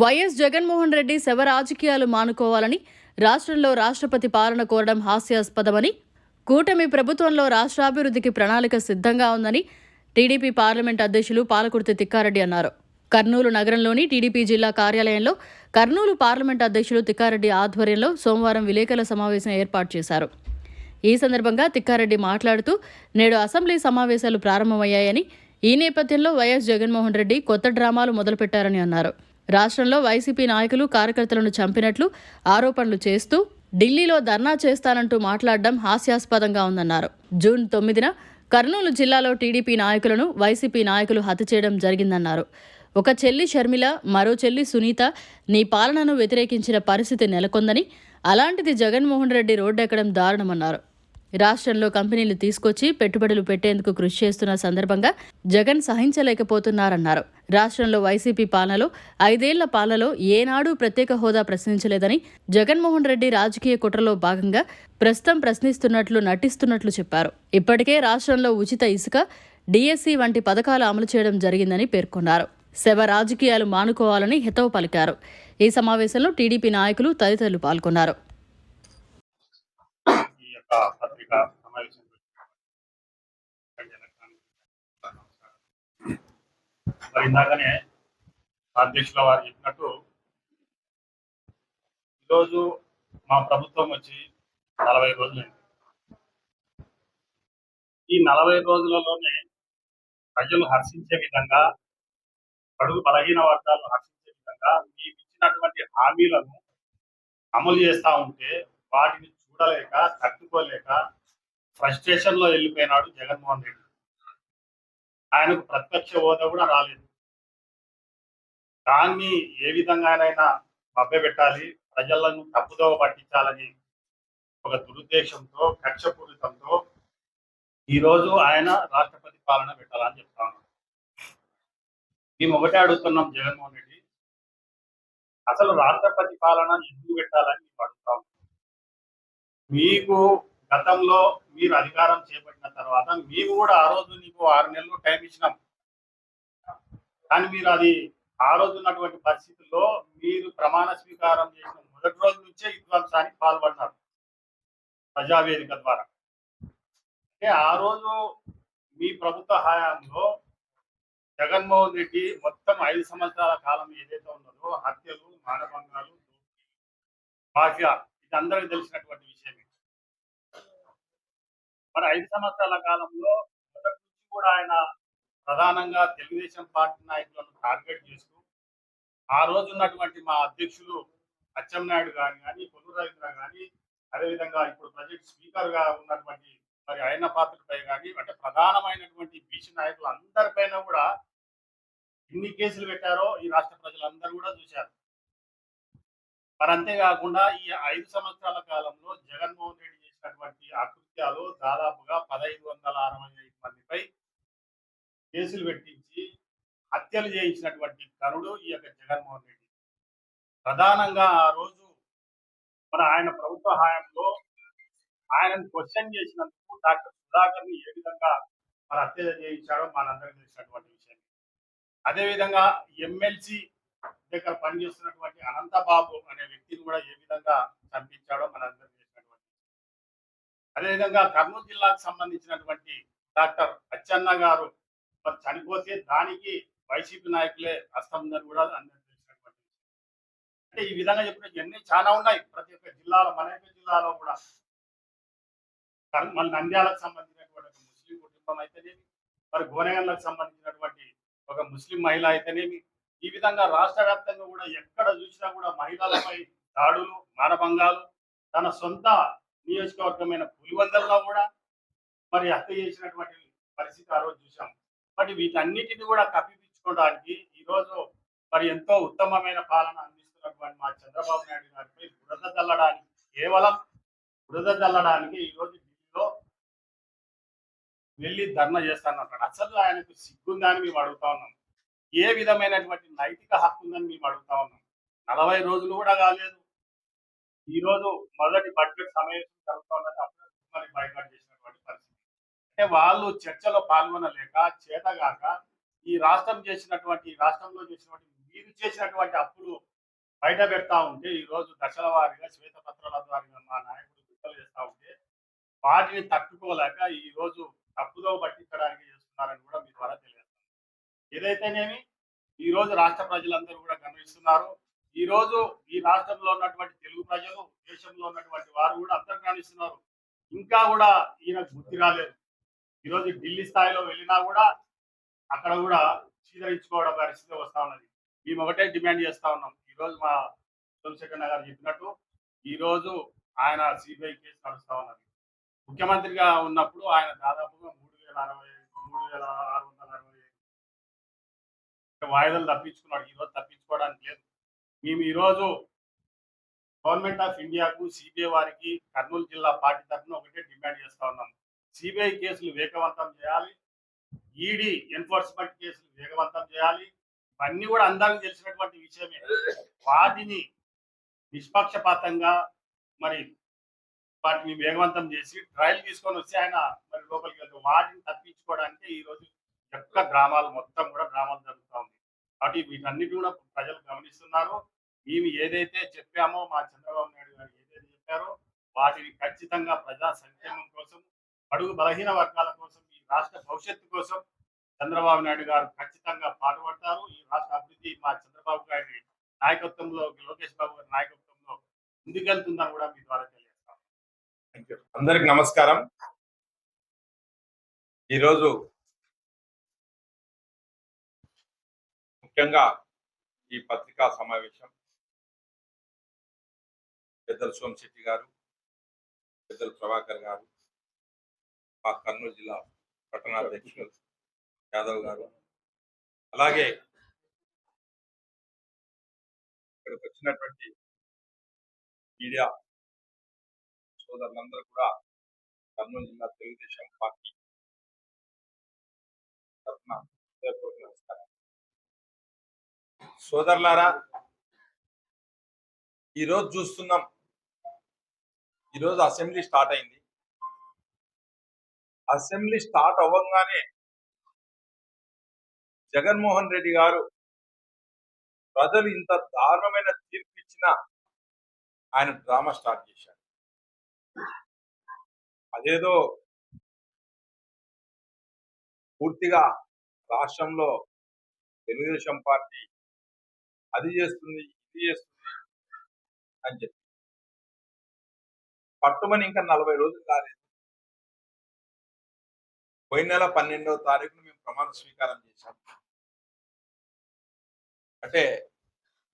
YS Jaganmohan Reddy శవ రాజకీయాలు మానుకోవాలని రాష్ట్రంలో రాష్ట్రపతి పాలన కోరడం హాస్యాస్పదమని కూటమి ప్రభుత్వంలో రాష్ట్రాభివృద్ధికి ప్రణాళిక సిద్ధంగా ఉందని టీడీపీ పార్లమెంట్ అధ్యక్షులు పాలకుర్తి తిక్కారెడ్డి అన్నారు. కర్నూలు నగరంలోని టీడీపీ జిల్లా కార్యాలయంలో కర్నూలు పార్లమెంట్ అధ్యక్షులు తిక్కారెడ్డి ఆధ్వర్యంలో సోమవారం విలేకరుల సమావేశం ఏర్పాటు చేశారు. ఈ సందర్భంగా తిక్కారెడ్డి మాట్లాడుతూ నేడు అసెంబ్లీ సమావేశాలు ప్రారంభమయ్యాయని ఈ నేపథ్యంలో వైఎస్ జగన్మోహన్ రెడ్డి కొత్త డ్రామాలు మొదలుపెట్టారని అన్నారు. రాష్ట్రంలో వైసీపీ నాయకులు కార్యకర్తలను చంపినట్లు ఆరోపణలు చేస్తూ ఢిల్లీలో ధర్నా చేస్తానంటూ మాట్లాడడం హాస్యాస్పదంగా ఉందన్నారు. జూన్ తొమ్మిదిన కర్నూలు జిల్లాలో టీడీపీ నాయకులను వైసీపీ నాయకులు హత్య చేయడం జరిగిందన్నారు. ఒక చెల్లి షర్మిల మరో చెల్లి సునీత నీ పాలనను వ్యతిరేకించిన పరిస్థితి నెలకొందని అలాంటిది జగన్మోహన్ రెడ్డి రోడ్డెక్కడం దారుణమన్నారు. రాష్ట్రంలో కంపెనీలు తీసుకొచ్చి పెట్టుబడులు పెట్టేందుకు కృషి చేస్తున్న సందర్భంగా జగన్ సహించలేకపోతున్నారన్నారు. రాష్ట్రంలో వైసీపీ పాలనలో ఐదేళ్ళ పాలనలో ఏనాడు ప్రత్యేక హోదా ప్రశ్నించలేదని జగన్మోహన్ రెడ్డి రాజకీయ కుట్రలో భాగంగా ప్రస్తుతం ప్రశ్నిస్తున్నట్లు నటిస్తున్నట్లు చెప్పారు. ఇప్పటికే రాష్ట్రంలో ఉచిత ఇసుక డిఎస్సి వంటి పథకాలు అమలు చేయడం జరిగిందని పేర్కొన్నారు. శవ రాజకీయాలు మానుకోవాలని హితవు పలికారు. ఈ సమావేశంలో టీడీపీ నాయకులు తదితరులు పాల్గొన్నారు. యొక్క పత్రిక సమావేశం మరి ఇందాకనే అధ్యక్షుల వారు చెప్పినట్టు ఈరోజు మా ప్రభుత్వం వచ్చి నలభై రోజులైంది. ఈ నలభై రోజులలోనే ప్రజలు హర్షించే విధంగా బడుగు బలహీన వర్గాలను హర్షించే విధంగా మీకు ఇచ్చినటువంటి హామీలను అమలు చేస్తా ఉంటే వాటిని చూడలేక తట్టుకోలేక ఫ్రస్ట్రేషన్లో వెళ్ళిపోయినాడు జగన్మోహన్ రెడ్డి. ఆయనకు ప్రత్యక్ష హోదా కూడా రాలేదు. దాన్ని ఏ విధంగానైనా మభ్యపెట్టాలి ప్రజలను తప్పుదోవ పట్టించాలని ఒక దురుద్దేశంతో కక్షపూరితంతో ఈరోజు ఆయన రాష్ట్రపతి పాలన పెట్టాలని చెప్తాను మేము ఒకటే అడుగుతున్నాం జగన్మోహన్ రెడ్డి అసలు రాష్ట్రపతి పాలన ఎందుకు పెట్టాలని మేము అడుగుతాము మీకు గతంలో మీరు అధికారం చేపట్టిన తర్వాత మేము కూడా ఆ రోజు నీకు ఆరు నెలలు టైం ఇచ్చినాం. కానీ మీరు అది ఆ రోజు ఉన్నటువంటి పరిస్థితుల్లో మీరు ప్రమాణ స్వీకారం చేసిన మొదటి రోజు నుంచే విధ్వంసానికి పాల్పడినారు ప్రజావేదిక ద్వారా. అంటే ఆ రోజు మీ ప్రభుత్వ హయాంలో జగన్మోహన్ రెడ్డి మొత్తం ఐదు సంవత్సరాల కాలం ఏదైతే ఉన్నదో హత్యలు మానభంగాలు మాఫియా అందరికి తెలిసినటువంటి విషయమే మరి ఐదు సంవత్సరాల కాలంలో మొదటి నుంచి కూడా ఆయన ప్రధానంగా తెలుగుదేశం పార్టీ నాయకులను టార్గెట్ చేస్తూ ఆ రోజు ఉన్నటువంటి మా అధ్యక్షులు అచ్చెన్నాయుడు గాని కానీ కొల్లు రవీంద్ర కానీ అదేవిధంగా ఇప్పుడు ప్రజెంట్ స్పీకర్గా ఉన్నటువంటి మరి ఆయన పాత్రపై కానీ అంటే ప్రధానమైనటువంటి బీసీ నాయకులు అందరిపైన కూడా ఎన్ని కేసులు పెట్టారో ఈ రాష్ట్ర ప్రజలందరూ కూడా చూశారు. మరి అంతేకాకుండా ఈ ఐదు సంవత్సరాల కాలంలో జగన్మోహన్ రెడ్డి చేసినటువంటి అకృత్యాలు దాదాపుగా పదహైదు వందల అరవై ఐదు మందిపై కేసులు పెట్టించి హత్యలు చేయించినటువంటి కరుడు ఈ యొక్క జగన్మోహన్ రెడ్డి. ప్రధానంగా ఆ రోజు మన ఆయన ప్రభుత్వ హయాంలో ఆయనను క్వశ్చన్ చేసినందుకు డాక్టర్ సుధాకర్ని ఏ విధంగా మరి హత్య చేయించాడో మనందరికీ తెలిసినటువంటి విషయం అదేవిధంగా ఎమ్మెల్సీ దగ్గర పనిచేస్తున్నటువంటి అనంతబాబు అనే వ్యక్తిని కూడా ఏ విధంగా చంపించాడో మనందరికీ తెలిసినటువంటి అదేవిధంగా కర్నూలు జిల్లాకు సంబంధించినటువంటి డాక్టర్ అచ్చన్న గారు మరి చనిపోతే దానికి వైసీపీ నాయకులే హస్తం ఉందని కూడా అందరికీ తెలిసినటువంటి అంటే ఈ విధంగా చెప్పిన ఎన్ని చాలా ఉన్నాయి. ప్రతి ఒక్క జిల్లాలో మన యొక్క జిల్లాలో కూడా. మన నంద్యాలకు సంబంధించినటువంటి ఒక ముస్లిం కుటుంబం అయితేనేమి మరి గోనెగండ్లకు సంబంధించినటువంటి ఒక ముస్లిం మహిళ అయితేనేమి ఈ విధంగా రాష్ట్ర వ్యాప్తంగా కూడా ఎక్కడ చూసినా కూడా మహిళలపై దాడులు మానభంగాలు తన సొంత నియోజకవర్గమైన పులివందల్లో కూడా మరి హత్య చేసినటువంటి పరిస్థితి ఆ రోజు చూసాం మరి వీటన్నిటిని కూడా కప్పిపించుకోవడానికి ఈరోజు మరి ఎంతో ఉత్తమమైన పాలన అందిస్తున్నటువంటి మా చంద్రబాబు నాయుడు గారిపై బురద చల్లడానికి కేవలం బురద చల్లడానికి ఈరోజు ఢిల్లీలో వెళ్ళి ధర్నా చేస్తానంటాడు అసలు ఆయనకు సిగ్గుందా అని మేము అడుగుతా ఉన్నాం. ఏ విధమైనటువంటి నైతిక హక్కు ఉందని మేము అడుగుతా ఉన్నాం? నలభై రోజులు కూడా కాలేదు. ఈ రోజు మొదటి బడ్జెట్ సమావేశం జరుగుతూ ఉన్నది. అప్పుడు బైకాట్ చేసినటువంటి పరిస్థితి. అంటే వాళ్ళు చర్చలో పాల్గొనలేక చేతగాక ఈ రాష్ట్రం చేసినటువంటి ఈ రాష్ట్రంలో చేసినటువంటి మీరు చేసినటువంటి అప్పులు బయట పెడతా ఉంటే ఈ రోజు దశల వారీగా శ్వేతపత్రాల ద్వారా మా నాయకుడు విడుదల చేస్తా ఉంటే వాటిని తట్టుకోలేక ఈ రోజు తప్పుదో పట్టించడానికి చేస్తున్నారని కూడా మీ ద్వారా తెలియజేస్తాను ఏదైతేనేమి ఈ రోజు రాష్ట్ర ప్రజలందరూ కూడా గమనిస్తున్నారు. ఈ రోజు ఈ రాష్ట్రంలో ఉన్నటువంటి తెలుగు ప్రజలు దేశంలో ఉన్నటువంటి వారు కూడా అందరూ గమనిస్తున్నారు. ఇంకా కూడా ఈయనకు బుద్ధి రాలేదు. ఈ రోజు ఢిల్లీ స్థాయిలో వెళ్ళినా కూడా అక్కడ కూడా చీదరించుకోవడం పరిస్థితి వస్తా ఉన్నది. మేము ఒకటే డిమాండ్ చేస్తా ఉన్నాం. ఈ రోజు మా సోమశేఖర్ గారు చెప్పినట్టు ఈ రోజు ఆయన సిబిఐ కేసు నడుస్తా ఉన్నది. ముఖ్యమంత్రిగా ఉన్నప్పుడు ఆయన దాదాపుగా మూడు వేల అరవై మూడు వేల ఆరు వాయిదాలు తప్పించుకున్నాడు. ఈ రోజు తప్పించుకోవడానికి లేదు. మేము ఈరోజు గవర్నమెంట్ ఆఫ్ ఇండియాకు సిబిఐ వారికి కర్నూలు జిల్లా పార్టీ తరఫున ఒకటే డిమాండ్ చేస్తా ఉన్నాం. సిబిఐ కేసులు వేగవంతం చేయాలి. ఈడీ ఎన్ఫోర్స్మెంట్ కేసులు వేగవంతం చేయాలి. ఇవన్నీ కూడా అందరికి తెలిసినటువంటి విషయమే. వాటిని నిష్పక్షపాతంగా మరి వాటిని వేగవంతం చేసి ట్రయల్ తీసుకొని వచ్చి ఆయన మరి లోపలికి వెళ్తాం వాటిని తప్పించుకోవడానికి ఈ రోజు యొక్క గ్రామాలు మొత్తం కూడా గ్రామాలు జరుగుతూ ఉంది. కాబట్టి వీటన్నిటి కూడా ప్రజలు గమనిస్తున్నారు. మేము ఏదైతే చెప్పామో మా చంద్రబాబు నాయుడు గారు ఏదైతే చెప్పారో వాటిని ఖచ్చితంగా ప్రజా సంక్షేమం కోసం అడుగు బలహీన వర్గాల కోసం ఈ రాష్ట్ర భవిష్యత్తు కోసం చంద్రబాబు నాయుడు గారు ఖచ్చితంగా పాటుపడతారు. ఈ రాష్ట్ర అభివృద్ధి మా చంద్రబాబు గారి నాయకత్వంలో లోకేష్ బాబు గారి నాయకత్వంలో ముందుకెళ్తుందని కూడా మీ ద్వారా తెలియజేస్తాం అందరికి నమస్కారం. ఈరోజు ముఖ్యంగా ఈ పత్రికా సమావేశం. పెద్దలు సోమశెట్టి గారు పెద్దలు ప్రభాకర్ గారు మా కర్నూలు జిల్లా పట్టణాధ్యక్షులు యాదవ్ గారు. అలాగే ఇక్కడికి వచ్చినటువంటి మీడియా సోదరులందరూ కూడా కర్నూలు జిల్లా తెలుగుదేశం పార్టీ తరఫున సోదరులారా ఈరోజు చూస్తున్నాం. ఈరోజు అసెంబ్లీ స్టార్ట్ అయింది. అసెంబ్లీ స్టార్ట్ అవ్వగానే జగన్మోహన్ రెడ్డి గారు ప్రజలు ఇంత దారుణమైన తీర్పు ఇచ్చిన ఆయన డ్రామా స్టార్ట్ చేశారు. అదేదో పూర్తిగా రాష్ట్రంలో తెలుగుదేశం పార్టీ అది చేస్తుంది ఇది చేస్తుంది అని చెప్పి. పట్టుమని ఇంకా నలభై రోజులు కాలేదు. పోయిన నెల పన్నెండవ తారీఖున మేము ప్రమాణ స్వీకారం చేశాం. అంటే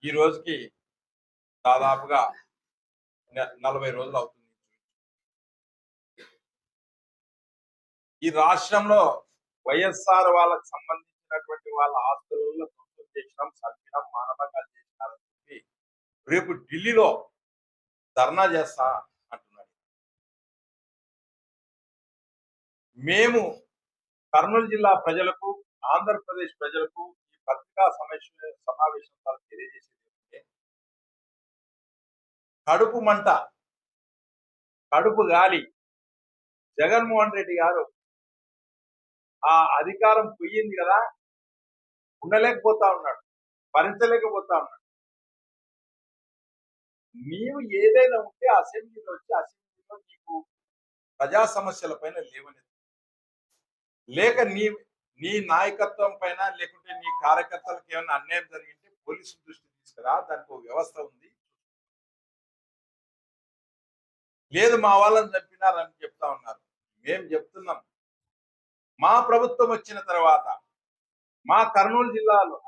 ఈ రోజుకి దాదాపుగా నలభై రోజులు అవుతుంది. ఈ రాష్ట్రంలో వైఎస్ఆర్ వాళ్ళకి సంబంధించినటువంటి వాళ్ళ ఆస్తులలో చేసినాం చంపినాం మానభంగాలు చేసినారని చెప్పి రేపు ఢిల్లీలో ధర్నా చేస్తా అంటున్నాడు. మేము కర్నూలు జిల్లా ప్రజలకు ఆంధ్రప్రదేశ్ ప్రజలకు ఈ పత్రికా సమావేశ సమావేశం ద్వారా తెలియజేసేది ఏంటంటే కడుపు మంట కడుపు గాలి. జగన్మోహన్ రెడ్డి గారు ఆ అధికారం పోయింది కదా ఉండలేకపోతా ఉన్నాడు. భరించలేకపోతా ఉన్నాడు. నీవు ఏదైనా ఉంటే అసెంబ్లీలో వచ్చి అసెంబ్లీలో నీకు ప్రజా సమస్యల పైన లేవని లేక నీ నీ నాయకత్వం పైన లేకుంటే నీ కార్యకర్తలకు ఏమైనా అన్యాయం జరిగింటే పోలీసు దృష్టి తీసుకురా దానికి ఒక వ్యవస్థ ఉంది. లేదు మా వాళ్ళని చంపినారని చెప్తా ఉన్నారు. మేము చెప్తున్నాం. మా ప్రభుత్వం వచ్చిన తర్వాత మా కర్నూలు జిల్లాలో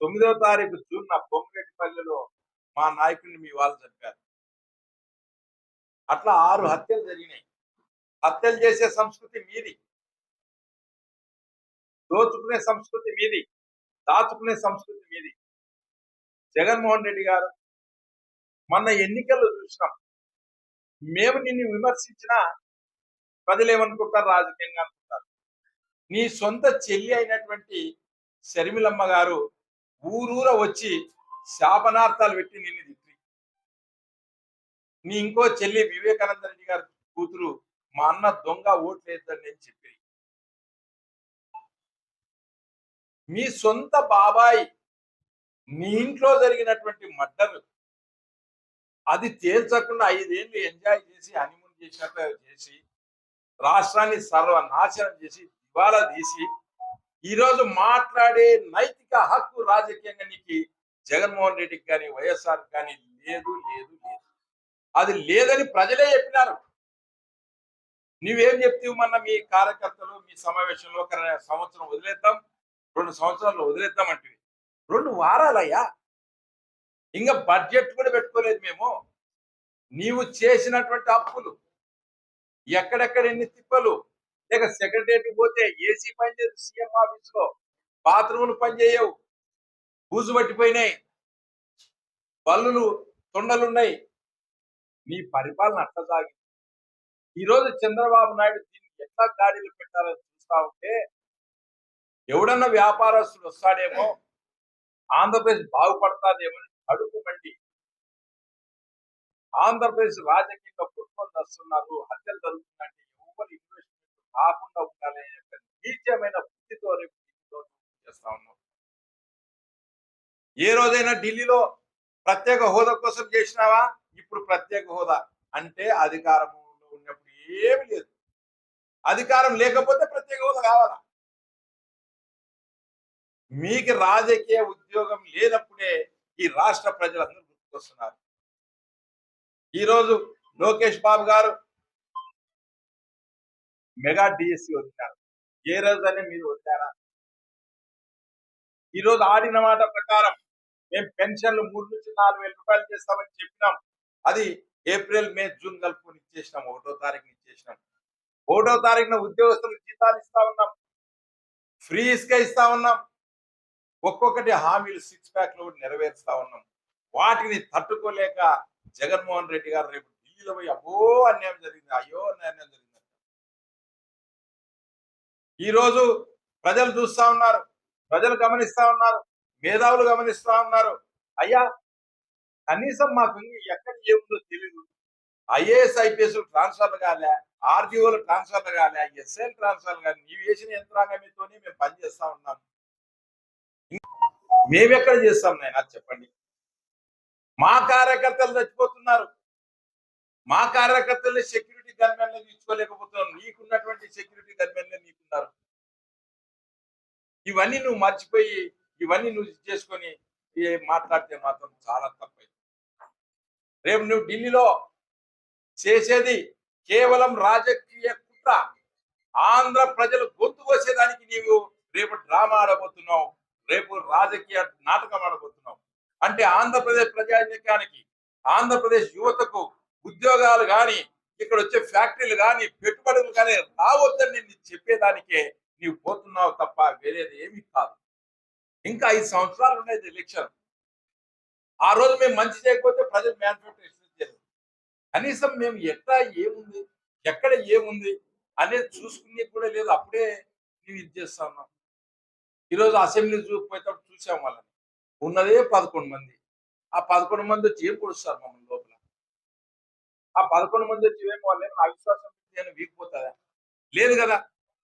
తొమ్మిదవ తారీఖు జూన్ నా బొమ్మరెడ్డిపల్లిలో మా నాయకుడిని మీ వాళ్ళు చంపారు. అట్లా ఆరు హత్యలు జరిగినాయి. హత్యలు చేసే సంస్కృతి మీది. దోచుకునే సంస్కృతి మీది. దాచుకునే సంస్కృతి మీది. జగన్మోహన్ రెడ్డి గారు మొన్న ఎన్నికల్లో చూసినాం. మేము నిన్ను విమర్శించినా ప్రజలు ఏమనుకుంటారు రాజకీయంగా? నీ సొంత చెల్లి అయినటువంటి శర్మిలమ్మ గారు ఊరూర వచ్చి శాపనార్థాలు పెట్టి నిన్ను తిట్టి నీ ఇంకో చెల్లి వివేకానంద రెడ్డి గారి కూతురు మా అన్న దొంగ ఓట్లు నేను చెప్పి మీ సొంత బాబాయ్ మీ ఇంట్లో జరిగినటువంటి మర్డర్ అది తేల్చకుండా ఐదేళ్ళు ఎంజాయ్ చేసి హనీమూన్ చేసినట్టు చేసి రాష్ట్రాన్ని సర్వనాశనం చేసి దివాలా తీసి ఈరోజు మాట్లాడే నైతిక హక్కు రాజకీయంగా నీకు జగన్మోహన్ రెడ్డికి కానీ వైఎస్ఆర్ కానీ లేదు లేదు లేదు. అది లేదని ప్రజలే చెప్పినారు. నువ్వేం చెప్తావు మొన్న మీ కార్యకర్తలు మీ సమావేశంలో ఒక సంవత్సరం వదిలేద్దాం రెండు సంవత్సరాలు వదిలేద్దాం అంటే రెండు వారాలయ్యా. ఇంకా బడ్జెట్ కూడా పెట్టుకోలేదు మేము. నీవు చేసినటువంటి అప్పులు ఎక్కడెక్కడ ఎన్ని తిప్పలు లేక సెక్రటరీ పోతే ఏసీ పనిచేయదు సీఎం ఆఫీస్లో బాత్రూములు పనిచేయవు బూజు పట్టిపోయినాయి. బల్లులు తొండలున్నాయి. నీ పరిపాలన అట్లా సాగింది ఈరోజు చంద్రబాబు నాయుడు దీన్ని ఎట్లా గాడీలు పెట్టాలని చూస్తా ఉంటే ఎవడన్నా వ్యాపారస్తుడు వస్తాడేమో ఆంధ్రప్రదేశ్ బాగుపడతాదేమో అని మండి. ఆంధ్రప్రదేశ్ రాజకీయంగా పుట్టుకొని వస్తున్నారు హత్యలు జరుగుతుందంటే ఎవరు కాకుండా ఉండాలనే యొక్క నీచమైన బుద్ధితో రేపు బుద్ధితో చేస్తా ఉన్నాం ఏ రోజైనా ఢిల్లీలో ప్రత్యేక హోదా కోసం చేసినావా? ఇప్పుడు ప్రత్యేక హోదా. అంటే అధికారంలో ఉన్నప్పుడు ఏమి లేదు. అధికారం లేకపోతే ప్రత్యేక హోదా కావాలా? మీకు రాజకీయ ఉద్యోగం లేనప్పుడే ఈ రాష్ట్ర ప్రజలందరూ గుర్తుకొస్తున్నారు. ఈరోజు లోకేష్ బాబు గారు మెగా డిఎస్సి వదిలారు. ఏ రోజనే మీరు వదిలారా? ఈరోజు ఆడిన మాట ప్రకారం మేము పెన్షన్లు మూడు నుంచి నాలుగు వేల రూపాయలు చేస్తామని చెప్పినాం. అది ఏప్రిల్ మే జూన్ కలుపుకొని ఇచ్చేసినాం. ఒకటో తారీఖున ఇచ్చేసినాం. ఒకటో తారీఖున ఉద్యోగస్తులకు జీతాలు ఇస్తా ఉన్నాం. ఫ్రీ ఇసుక ఇస్తా ఉన్నాం. ఒక్కొక్కటి హామీలు సిక్స్ ప్యాక్లో నెరవేరుస్తా ఉన్నాం. వాటిని తట్టుకోలేక జగన్మోహన్ రెడ్డి గారు రేపు ఢిల్లీలో పోయి అబ్బో అన్యాయం జరిగింది. అయ్యో అన్యాయం జరిగింది. ఈ రోజు ప్రజలు చూస్తా ఉన్నారు ప్రజలు గమనిస్తా ఉన్నారు మేధావులు గమనిస్తా ఉన్నారు. అయ్యా కనీసం మాకు ఎక్కడ ఏముందో తెలియదు ఐఏఎస్ ఐపీఎస్ ట్రాన్స్ఫర్లు కాలే ఆర్డీఓలు ట్రాన్స్ఫర్లు కాలే ఎస్ఎల్ ట్రాన్స్ఫర్లు కానీ నీవు వేసిన యంత్రాంగంతోనే మేము పనిచేస్తా ఉన్నాం. మేమెక్కడ చేస్తాం నాయన చెప్పండి. మా కార్యకర్తలు చచ్చిపోతున్నారు. మా కార్యకర్తలు సెక్యూరిటీ గన్మెన్లు తీసుకోలేకపోతున్నాం నీకున్నటువంటి సెక్యూరిటీ గన్మెన్లు నీకున్నారు. ఇవన్నీ నువ్వు మర్చిపోయి ఇవన్నీ నువ్వు చేసుకొని మాట్లాడితే మాత్రం చాలా తప్పైంది. రేపు నువ్వు ఢిల్లీలో చేసేది కేవలం రాజకీయ కుట్ర. ఆంధ్ర ప్రజలు గొంతు కోసేదానికి నీవు రేపు డ్రామా ఆడబోతున్నావు రేపు రాజకీయ నాటకం ఆడబోతున్నావు. అంటే ఆంధ్రప్రదేశ్ ప్రజానికానికి ఆంధ్రప్రదేశ్ యువతకు ఉద్యోగాలు కానీ ఇక్కడ వచ్చే ఫ్యాక్టరీలు కానీ పెట్టుబడులు కానీ రావద్దని నేను చెప్పేదానికే నీవు పోతున్నావు తప్ప వేరేది ఏమీ కాదు. ఇంకా ఐదు సంవత్సరాలు ఉండేది ఎలక్షన్. ఆ రోజు మేము మంచి చేయకపోతే ప్రజలు మేనిఫెస్టో చేయలేదు. కనీసం మేము ఎక్కడ ఏముంది ఎక్కడ ఏముంది అనేది చూసుకునే కూడా లేదు. అప్పుడే నేను ఇది చేస్తా ఉన్నాం. ఈరోజు అసెంబ్లీ చూపోయేటప్పుడు చూసాం వాళ్ళని. ఉన్నదే పదకొండు మంది. ఆ పదకొండు మంది వచ్చి ఏం పొడుస్తారు మమ్మల్ని లోపల? ఆ పదకొండు మంది వచ్చి ఏం వాళ్ళు నా విశ్వాసం నేను వీగిపోతుందా లేదు కదా.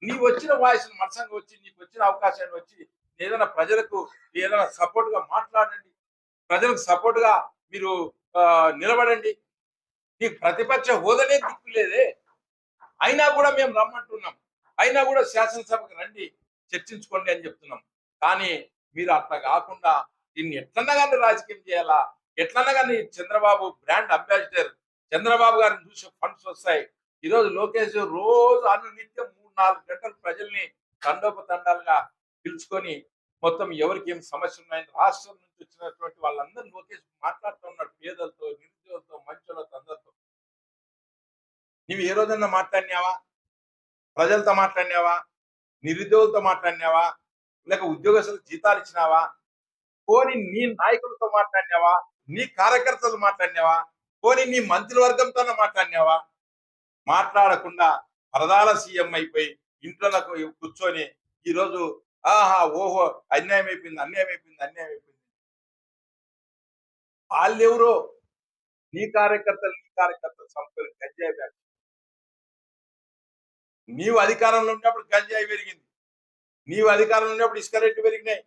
నీవు వచ్చిన వాయిస్ మనసంగా వచ్చి నీకు వచ్చిన అవకాశాన్ని వచ్చి ఏదైనా ప్రజలకు ఏదైనా సపోర్ట్గా మాట్లాడండి. ప్రజలకు సపోర్ట్గా మీరు నిలబడండి. నీకు ప్రతిపక్ష హోదనే దిక్కు లేదే. అయినా కూడా మేము రమ్మంటున్నాం. అయినా కూడా శాసనసభకు రండి చర్చించుకోండి అని చెప్తున్నాం. కానీ మీరు అట్లా కాకుండా దీన్ని ఎట్లన్నా కానీ రాజకీయం చేయాలా? ఎట్లన్నా కానీ చంద్రబాబు బ్రాండ్ అంబాసిడర్ చంద్రబాబు గారిని చూసే ఫండ్స్ వస్తాయి. ఈరోజు లోకేష్ రోజు అనునిత్యం మూడు నాలుగు గంటలు ప్రజల్ని తండోపతండాలుగా పిలుచుకొని మొత్తం ఎవరికి ఏం సమస్య ఉన్నాయని రాష్ట్రం నుంచి వచ్చినటువంటి వాళ్ళందరూ లోకేష్ మాట్లాడుతూ ఉన్నాడు. పేదలతో నిరుద్యోగులతో మంచులతో అందరితో. నువ్వు ఏ రోజన్నా మాట్లాడినావా? ప్రజలతో మాట్లాడినావా? నిరుద్యోగులతో మాట్లాడినావా? లేక ఉద్యోగస్తులకు జీతాలు ఇచ్చినావా? పోని నీ నాయకులతో మాట్లాడినావా? నీ కార్యకర్తలు మాట్లాడినావా? పోని నీ మంత్రివర్గంతోనే మాట్లాడినావా? మాట్లాడకుండా ప్రధాన సీఎం అయిపోయి ఇంట్లో కూర్చొని ఈరోజు ఆహా ఓహో అన్యాయం అయిపోయింది అన్యాయం అయిపోయింది అన్యాయం అయిపోయింది. వాళ్ళెవరో? నీ కార్యకర్తలు నీ కార్యకర్తలు సంస్థలు గంజాయి బ్యాచ్. నీవు అధికారంలో ఉన్నప్పుడు గంజాయి పెరిగింది. నీవు అధికారంలో ఉన్నప్పుడు ఇసుక రేట్లు పెరిగినాయి.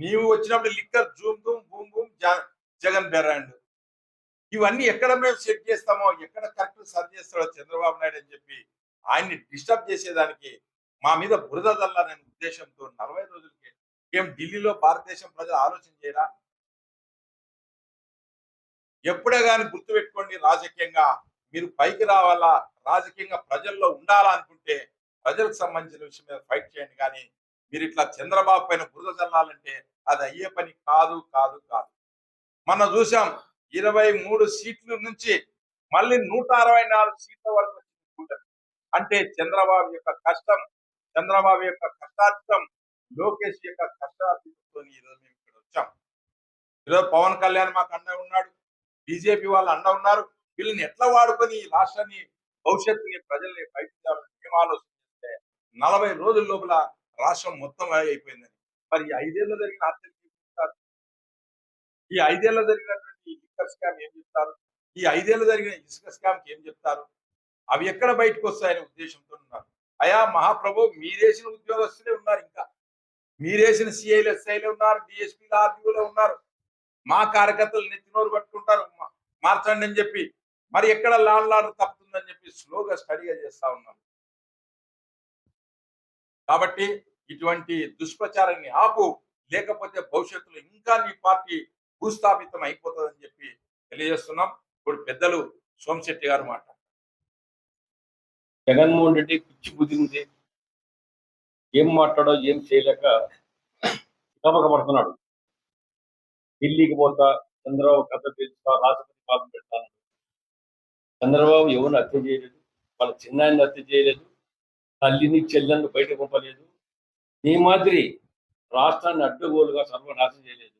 నీవు వచ్చినప్పుడు liquor zoom zoom boom boom జ- జగన్ బెర్రాండు. ఇవన్నీ ఎక్కడ మేము సెట్ చేస్తామో ఎక్కడ కరెక్ట్ సరి చేస్తాడో చంద్రబాబు నాయుడు అని చెప్పి ఆయన్ని డిస్టర్బ్ చేసేదానికి మా మీద బురద చల్లాలనే ఉద్దేశంతో నలభై రోజులకి ఏం ఢిల్లీలో భారతదేశం ప్రజలు ఆలోచన చేయరా? ఎప్పుడే కానీ గుర్తుపెట్టుకోండి రాజకీయంగా మీరు పైకి రావాలా రాజకీయంగా ప్రజల్లో ఉండాలా అనుకుంటే ప్రజలకు సంబంధించిన విషయం మీద ఫైట్ చేయండి కానీ మీరు ఇట్లా చంద్రబాబు పైన బురద చల్లాలంటే అది అయ్యే పని కాదు కాదు కాదు. మనం చూసాం ఇరవై మూడు సీట్ల నుంచి మళ్ళీ నూట అరవై నాలుగు సీట్ల వరకు కూటమి. అంటే చంద్రబాబు యొక్క కష్టం చంద్రబాబు యొక్క కష్టార్థం లోకేష్ యొక్క కష్టార్థంతో ఈరోజు మేము ఇక్కడ వచ్చాం. ఈరోజు పవన్ కళ్యాణ్ మాకు అండ ఉన్నాడు బీజేపీ వాళ్ళు అండ ఉన్నారు. వీళ్ళని ఎట్లా వాడుకొని ఈ రాష్ట్రాన్ని భవిష్యత్తుని ప్రజల్ని బయటకు మేము ఆలోచిస్తే నలభై రోజుల లోపల రాష్ట్రం మొత్తం అయిపోయిందని. మరి ఐదేళ్ళు జరిగిన హత్యలు ఈ ఐదేళ్ళు జరిగినటువంటి లిక్కర్ స్కామ్ ఏం చెప్తారు? ఈ ఐదేళ్ళు జరిగిన ఇసుక స్కామ్ ఏం చెప్తారు? అవి ఎక్కడ బయటకు వస్తాయనే ఉద్దేశంతో ఉన్నారు. అయా మహాప్రభు మీరేసిన ఉద్యోగస్తులే ఉన్నారు ఇంకా. మీరేసిన సిఐలు ఎస్ఐలు ఉన్నారు డిఎస్పీలు ఆర్డీఓలో ఉన్నారు. మా కార్యకర్తలు నెత్తినోరు పట్టుకుంటారు. మార్చండి అని చెప్పి. మరి ఎక్కడ లాండ్ తప్పుతుందని చెప్పి స్లోగా స్టడీగా చేస్తా ఉన్నారు. కాబట్టి ఇటువంటి దుష్ప్రచారాన్ని ఆపు. లేకపోతే భవిష్యత్తులో ఇంకా నీ పార్టీ భూస్థాపితం అయిపోతుందని చెప్పి తెలియజేస్తున్నాం. ఇప్పుడు పెద్దలు సోమశెట్టి గారు మాట. జగన్మోహన్ రెడ్డి పిచ్చి బుద్ధింది ఏం మాట్లాడో ఏం చేయలేక పడుతున్నాడు ఢిల్లీకి పోతా చంద్రబాబు కథ తెలుస్తా రాష్ట్రపతి పాలన పెడతాను. చంద్రబాబు ఎవరిని హత్య చేయలేదు. వాళ్ళ చిన్నాయన్ని హత్య చేయలేదు. తల్లిని చెల్లెలను బయట పంపలేదు. నీ మాదిరి రాష్ట్రాన్ని అడ్డగోలుగా సర్వనాశం చేయలేదు.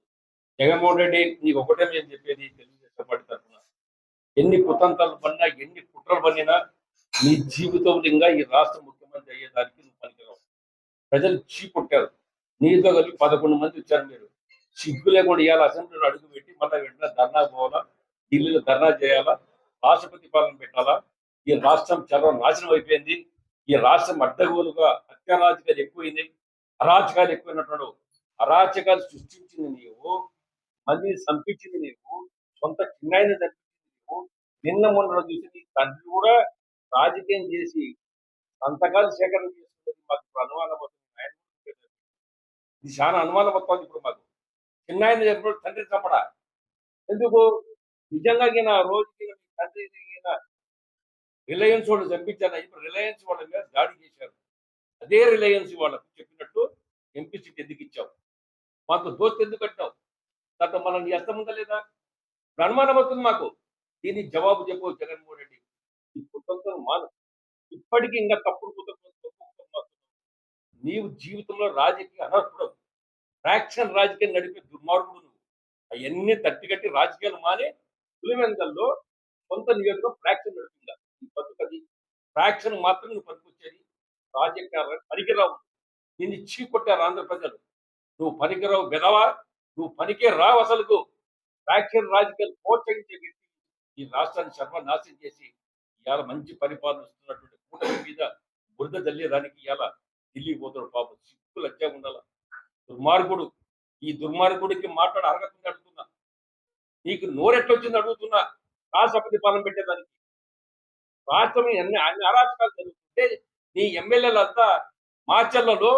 జగన్మోహన్ రెడ్డి నీకు ఒకటే నేను చెప్పేది తెలుగుదేశం పార్టీ తరఫున. ఎన్ని కుతంత్రాలు పడినా ఎన్ని కుట్రలు పడినా నీ జీవితంలో ఇంకా ఈ రాష్ట్ర ముఖ్యమంత్రి అయ్యేదానికి నువ్వు పనికిరావు. ప్రజలు చీపుట్టారు నీతో కలిపి పదకొండు మంది వచ్చారు మీరు. సిగ్గు లేకుండా ఇవాళ అసెంబ్లీలో అడుగు పెట్టి మళ్ళీ వెంటనే ధర్నా పోవాలా? ఢిల్లీలో ధర్నా చేయాలా? రాష్ట్రపతి పాలన పెట్టాలా? ఈ రాష్ట్రం చాలా నాశనం అయిపోయింది. ఈ రాష్ట్రం అడ్డగోలుగా అత్యారాజకాలు ఎక్కువైంది. అరాచకాలు ఎక్కువైనట్టు అరాచకాలు సృష్టించింది నీవు. మందిని చంపించింది నీవు సొంత చిన్నాయిని చంపించింది నీవు నిన్న మొన్న చూసి నీ తండ్రి కూడా రాజకీయం చేసి సంతకాలు సేకరణ చేసుకున్నది మాకు ఇప్పుడు అనుమానం వస్తుంది. ఆయన ఇది చాలా అనుమానం వస్తుంది ఇప్పుడు మాకు. చిన్న ఆయన చెప్పినప్పుడు తండ్రి చంపడా? ఎందుకు? నిజంగా ఈయన రోజుకి తండ్రి ఈయన రిలయన్స్ వాళ్ళు చంపించారు. ఇప్పుడు రిలయన్స్ వాళ్ళ మీద దాడి చేశారు. అదే రిలయన్స్ వాళ్ళకు చెప్పినట్టు ఎంపీ సీట్ ఎందుకు ఇచ్చావు? మాకు దోస్తు ఎందుకు కట్టావు? దాంతో మనం నీ అర్థం ఉందా లేదా ఇప్పుడు అనుమానం మాకు. దీనికి జవాబు చెప్పు జగన్మోహన్ రెడ్డి. ఈ కుటుంబం మాను. ఇప్పటికీ ఇంకా తప్పుడు కుటుంబం నీవు జీవితంలో రాజకీయ అనర్హుడు. ఫ్రాక్షన్ రాజకీయం నడిపే దుర్మార్గుడు నువ్వు. అవన్నీ తట్టిగట్టి రాజకీయాలు మానే పులివెందల్లో కొంత నియోజకం ఫ్రాక్షన్ నడిపిందా? నీ బతుకది ఫ్రాక్షన్ మాత్రం నువ్వు పనికొచ్చేది రాజకీయ పనికిరావు. నిన్ను చీ కొట్టారు ఆంధ్ర ప్రజలు నువ్వు పనికిరావు బెదవా నువ్వు పనికే రావు అసలుకు. ఫ్యాక్షన్ రాజకీయాలు ప్రోత్సహించే వ్యక్తి ఈ రాష్ట్రాన్ని సర్వనాశం చేసి ఇవాళ మంచి పరిపాలన ఇస్తున్నటువంటి కూటమి మీద బురద జల్లేదానికి ఇవాళ ఢిల్లీ పోతాడు పాపం సిక్కులు వచ్చే ఉండాల. దుర్మార్గుడు ఈ దుర్మార్గుడికి మాట్లాడ అర్హత ఉంది అడుగుతున్నా నీకు నోరెట్లొచ్చింది అడుగుతున్నా రాష్ట్రపతి పాలన పెట్టేదానికి. రాష్ట్రం అన్ని అన్ని అరాచకాలు జరుగుతుంటే నీ ఎమ్మెల్యేలంతా మార్చర్లలో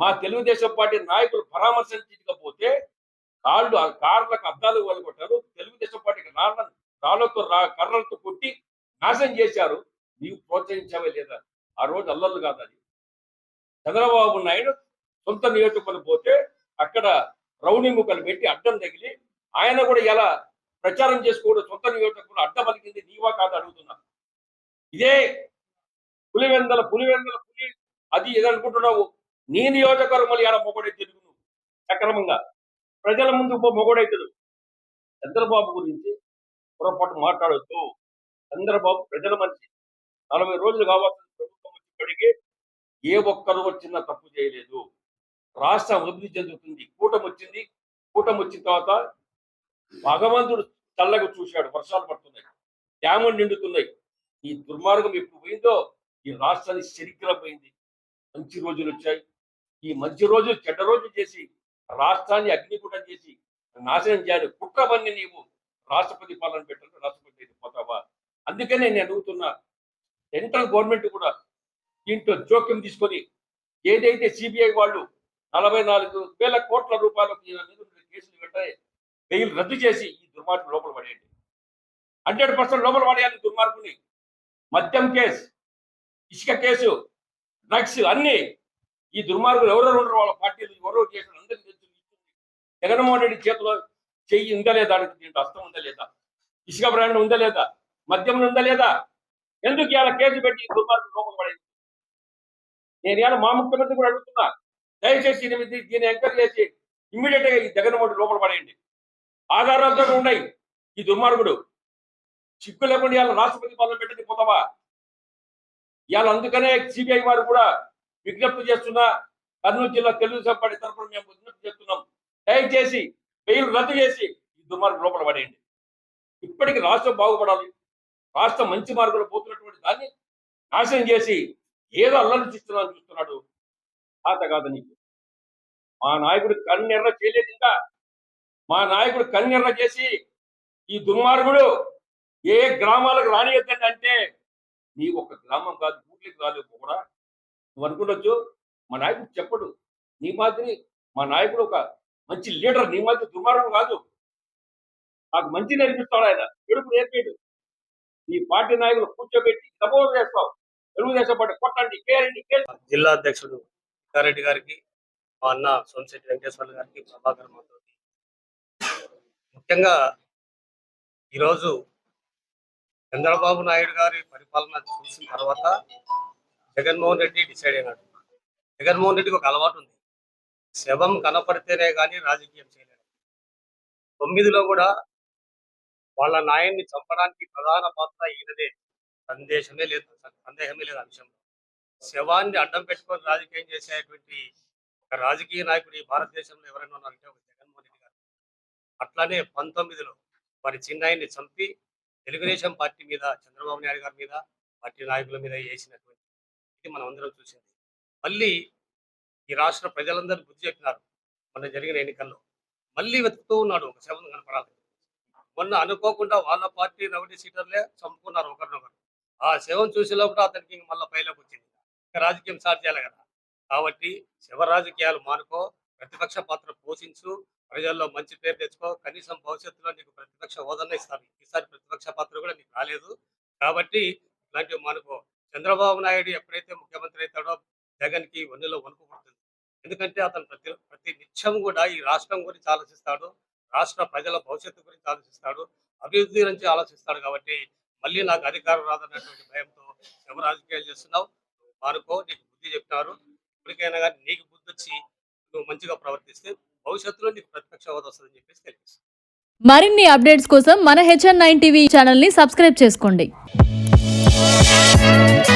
మా తెలుగుదేశం పార్టీ నాయకులు పరామర్శించకపోతే కాళ్ళు కార్లకు అద్దాలు వలగొట్టారు. తెలుగుదేశం పార్టీకి రాళ్ళ రాళ్ళతో రా కర్రలతో కొట్టి నాశనం చేశారు. నీవు ప్రోత్సహించావే లేదా? ఆ రోజు అల్లర్లు కాదు అది. చంద్రబాబు నాయుడు సొంత నియోజకవర్గం పోతే అక్కడ రౌడీ ముక్కలు పెట్టి అడ్డం తగిలి ఆయన కూడా ఎలా ప్రచారం చేసుకోవడం సొంత నియోజకవర్గంలో అడ్డం పలికింది నీవా కాదు అడుగుతున్నాను ఇదే పులివెందల పులివెందల పులి అది ఏదనుకుంటున్నావు? నీ నియోజకవర్గంలో ఎలా మొగడై తెలుగు నువ్వు సక్రమంగా. ప్రజల ముందు మొగడైతుడు చంద్రబాబు గురించి పొరపాటు మాట్లాడొద్దు. చంద్రబాబు ప్రజల మనిషి. నలభై రోజులు కావాల్సిన ప్రభుత్వం వచ్చిప్పటికీ ఏ ఒక్కరు వచ్చినా తప్పు చేయలేదు. రాష్ట్రం అభివృద్ధి చెందుతుంది. కూటమి వచ్చింది. కూటమి వచ్చిన తర్వాత భగవంతుడు చల్లగా చూశాడు. వర్షాలు పడుతున్నాయి. డ్యాములు నిండుతున్నాయి. ఈ దుర్మార్గం ఎప్పుడు పోయిందో ఈ రాష్ట్రానికి చరిత్ర పోయింది. మంచి రోజులు వచ్చాయి. ఈ మంచి రోజు చెడ్డ రోజు చేసి రాష్ట్రాన్ని అగ్నిగుండం చేసి నాశనం చేయాలి. కుట్రవన్నీ నీవు రాష్ట్రపతి పాలన పెట్టాలి రాష్ట్రపతి అయితే పోతావా? అందుకనే నేను అడుగుతున్నా సెంట్రల్ గవర్నమెంట్ కూడా దీంట్లో జోక్యం తీసుకొని ఏదైతే సిబిఐ వాళ్ళు నలభై నాలుగు వేల కోట్ల రూపాయలకు మీద కేసులు పెట్టాయి బెయిల్ రద్దు చేసి ఈ దుర్మార్గం లోపల పడేయండి. హండ్రెడ్ పర్సెంట్ లోపల పడేయాలి దుర్మార్గుని. మద్యం కేసు ఇసుక కేసు డ్రగ్స్ అన్నీ ఈ దుర్మార్గులు ఎవరెవరు ఉండరు? వాళ్ళ పార్టీలు ఎవరో చేసిన అందరికీ తెలుసు. జగన్మోహన్ రెడ్డి చేతిలో చెయ్యి ఉందా లేదా? అడుగు దీంట్లో అస్తం ఉందా లేదా? ఇసుక బ్రాండ్ ఉందా లేదా? మద్యం ఉందా లేదా? ఎందుకు ఇలా కేసు పెట్టి దుర్మార్గులు లోపల పడేది నేను ఇలా మా ముఖ్యమంత్రి కూడా అడుగుతున్నా. దయచేసి దీని దీన్ని ఎంక్వైరీ చేసి ఇమ్మీడియట్గా ఈ జగన్మోహన్ రెడ్డి లోపల పడేయండి. ఆధారాలతో ఉన్నాయి. ఈ దుర్మార్గుడు. చిక్కు లేకుండా ఇవాళ రాష్ట్రపతి పాలన పెట్టండి పోతావా? ఇవాళ అందుకనే సిబిఐ వారు కూడా విజ్ఞప్తి చేస్తున్న కర్నూలు జిల్లా తెలుగుదేశం పార్టీ తరఫున మేము విజ్ఞప్తి చేస్తున్నాం. దయచేసి బెయిల్ రద్దు చేసి ఈ దుర్మార్గం లోపల పడేయండి. ఇప్పటికి రాష్ట్రం బాగుపడాలి. రాష్ట్రం మంచి మార్గంలో పోతున్నటువంటి దాన్ని నాశనం చేసి ఏదో అల్లరి చేస్తున్నాను చూస్తున్నాడు. తాత కాదు నీకు. మా నాయకుడు కన్నెర్ర చేయలేదు ఇంకా. మా నాయకుడు కన్నెర్ర చేసి ఈ దుర్మార్గుడు ఏ గ్రామాలకు రానియద్దండి అంటే నీ ఒక గ్రామం కాదు ఊర్లకు రాలేదు కూడా. నువ్వు అనుకుంటొచ్చు మా నాయకుడు చెప్పడు. నీ మాదిరి మా నాయకుడు ఒక మంచి లీడర్ నీ మాదిరి దుర్మార్గం కాదు. నాకు మంచి నేర్పిస్తాడు ఆయన. ఎడుపు నేర్పేడు. నీ పార్టీ నాయకులు కూర్చోబెట్టి సపోర్ట్ చేస్తావు. తెలుగుదేశం పార్టీ కొట్టండి కేరండి కేసు జిల్లా అధ్యక్షుడు కారెడ్డి గారికి మా అన్న సోమశెట్టి వెంకటేశ్వర్లు గారికి ప్రభాకర్ మాతో ముఖ్యంగా ఈరోజు చంద్రబాబు నాయుడు గారి పరిపాలన చూసిన తర్వాత జగన్మోహన్ రెడ్డి డిసైడ్ అయినాడు. జగన్మోహన్ రెడ్డికి ఒక అలవాటు ఉంది. శవం కనపడితేనే కానీ రాజకీయం చేయలేడు. తొమ్మిదిలో కూడా వాళ్ళ నాయన్ని చంపడానికి ప్రధాన పాత్ర ఈయనదే. సందేశమే లేదు. సందేహమే లేదు అంశంలో శవాన్ని అడ్డం పెట్టుకొని రాజకీయం చేసేటువంటి ఒక రాజకీయ నాయకుడు ఈ భారతదేశంలో ఎవరైనా ఉన్నారంటే ఒక జగన్మోహన్ రెడ్డి గారు. అట్లానే పంతొమ్మిదిలో వారి చిన్నాయిని చంపి తెలుగుదేశం పార్టీ మీద చంద్రబాబు నాయుడు గారి మీద పార్టీ నాయకుల మీద వేసినటువంటి ఇది మనం అందరం చూసింది. మళ్ళీ ఈ రాష్ట్ర ప్రజలందరూ బుద్ధి చెప్పినారు మొన్న జరిగిన ఎన్నికల్లో. మళ్ళీ వెతుకుతూ ఉన్నాడు ఒక శవం కనపడాలి మొన్న అనుకోకుండా వాళ్ళ పార్టీ రౌడీ సీటర్లే చంపుకున్నారు ఒకరినొకరు. ఆ శవం చూసే లోపల అతనికి ఇంక మళ్ళీ పైలోకి వచ్చింది రాజకీయం సాధ్యాలే చేయాలి కదా. కాబట్టి శివ రాజకీయాలు మానుకో ప్రతిపక్ష పాత్ర పోషించు ప్రజల్లో మంచి పేరు తెచ్చుకో కనీసం భవిష్యత్తులో నీకు ప్రతిపక్ష హోదానే ఇస్తారు ఈసారి ప్రతిపక్ష పాత్ర కూడా నీకు రాలేదు. కాబట్టి ఇలాంటివి మానుకో. చంద్రబాబు నాయుడు ఎప్పుడైతే ముఖ్యమంత్రి అవుతాడో జగన్కి వన్నెలో వణుకు పుడుతుంది. ఎందుకంటే అతను ప్రతి ప్రతి నిత్యం కూడా ఈ రాష్ట్రం గురించి ఆలోచిస్తాడు రాష్ట్ర ప్రజల భవిష్యత్తు గురించి ఆలోచిస్తాడు అభివృద్ధి గురించి ఆలోచిస్తాడు కాబట్టి మళ్ళీ నాకు అధికారం రాదన్నటువంటి భయంతో ఎవరు రాజకీయాలు చేస్తున్నావు. నువ్వు మానుకో నీకు బుద్ధి చెప్తున్నారు ఇప్పటికైనా కానీ నీకు బుద్ధి వచ్చి నువ్వు మంచిగా ప్రవర్తిస్తే భవిష్యత్తులో నీకు ప్రతిపక్ష హోదా వస్తుందని చెప్పేసి తెలిపిస్తుంది మరిన్ని అప్డేట్స్ కోసం మన హెచ్ఎన్ నైన్ టీవీ ఛానల్ని సబ్స్క్రైబ్ చేసుకోండి. Thank you.